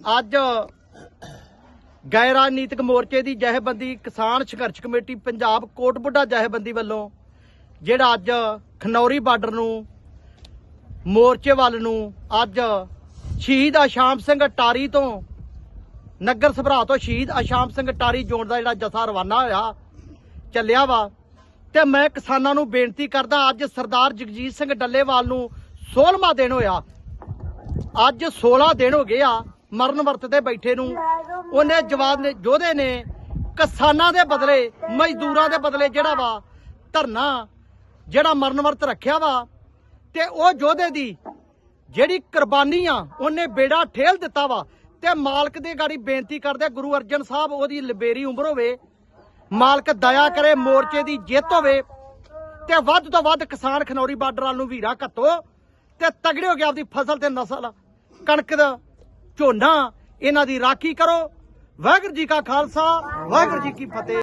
ਅੱਜ ਗੈਰ ਰਾਜਨੀਤਿਕ ਮੋਰਚੇ ਦੀ ਜਥੇਬੰਦੀ ਕਿਸਾਨ ਸੰਘਰਸ਼ ਕਮੇਟੀ ਪੰਜਾਬ ਕੋਟਬੁੱਢਾ ਜਥੇਬੰਦੀ ਵੱਲੋਂ, ਜਿਹੜਾ ਅੱਜ ਖਨੌਰੀ ਬਾਰਡਰ ਨੂੰ, ਮੋਰਚੇ ਵੱਲ ਨੂੰ ਅੱਜ ਸ਼ਹੀਦ ਆਸ਼ਾਮ ਸਿੰਘ ਟਾਰੀ ਤੋਂ, ਨਗਰ ਸਭਰਾ ਤੋਂ ਸ਼ਹੀਦ ਆਸ਼ਾਮ ਸਿੰਘ ਟਾਰੀ ਜੋੜ ਦਾ ਜਿਹੜਾ ਜਥਾ ਰਵਾਨਾ ਹੋਇਆ, ਚੱਲਿਆ ਵਾ। ਤੇ ਮੈਂ ਕਿਸਾਨਾਂ ਨੂੰ ਬੇਨਤੀ ਕਰਦਾ, ਅੱਜ ਸਰਦਾਰ ਜਗਜੀਤ ਸਿੰਘ ਡੱਲੇਵਾਲ ਨੂੰ 16ਵਾਂ ਦਿਨ ਹੋਇਆ। ਅੱਜ 16 ਦਿਨ ਹੋ ਗਏ ਆ। ਮਰਨ ਵਰਤ ਤੇ ਬੈਠੇ ਨੂੰ। ਉਹਨੇ ਜਵਾਬ ਨੇ ਯੋਧੇ ਨੇ ਕਿਸਾਨਾਂ ਦੇ ਬਦਲੇ, ਮਜ਼ਦੂਰਾਂ ਦੇ ਬਦਲੇ ਜਿਹੜਾ ਵਾ ਧਰਨਾ, ਜਿਹੜਾ ਮਰਨ ਵਰਤ ਰੱਖਿਆ ਵਾ, ਤੇ ਉਹ ਯੋਧੇ ਦੀ ਜਿਹੜੀ ਕੁਰਬਾਨੀ ਆ, ਉਹਨੇ ਬੇੜਾ ਠੇਲ ਦਿੱਤਾ ਵਾ ਤੇ ਮਾਲਕ ਦੇ ਗਾੜੀ ਬੇਨਤੀ ਕਰਦੇ ਗੁਰੂ ਅਰਜਨ ਸਾਹਿਬ ਉਹਦੀ ਲਬੇਰੀ ਉਮਰ ਹੋਵੇ, ਮਾਲਕ ਦਇਆ ਕਰੇ, ਮੋਰਚੇ ਦੀ ਜਿੱਤ ਹੋਵੇ, ਤੇ ਵੱਧ ਤੋਂ ਵੱਧ ਕਿਸਾਨ ਖਨੌਰੀ ਬਾਰਡਰ ਵੱਲ ਨੂੰ ਵੀਰਾ ਘੱਤੋ ਤੇ ਤਗੜੇ ਹੋ ਕੇ ਆਪਦੀ ਫਸਲ ਤੇ ਨਸਲ, ਕਣਕ ਦਾ ਝੋਨਾ ਇਹਨਾਂ ਦੀ ਰਾਖੀ ਕਰੋ। ਵਾਹਿਗੁਰੂ ਜੀ ਕਾ ਖਾਲਸਾ ਵਾਹਿਗੁਰੂ ਜੀ ਕੀ ਫਤਿਹ।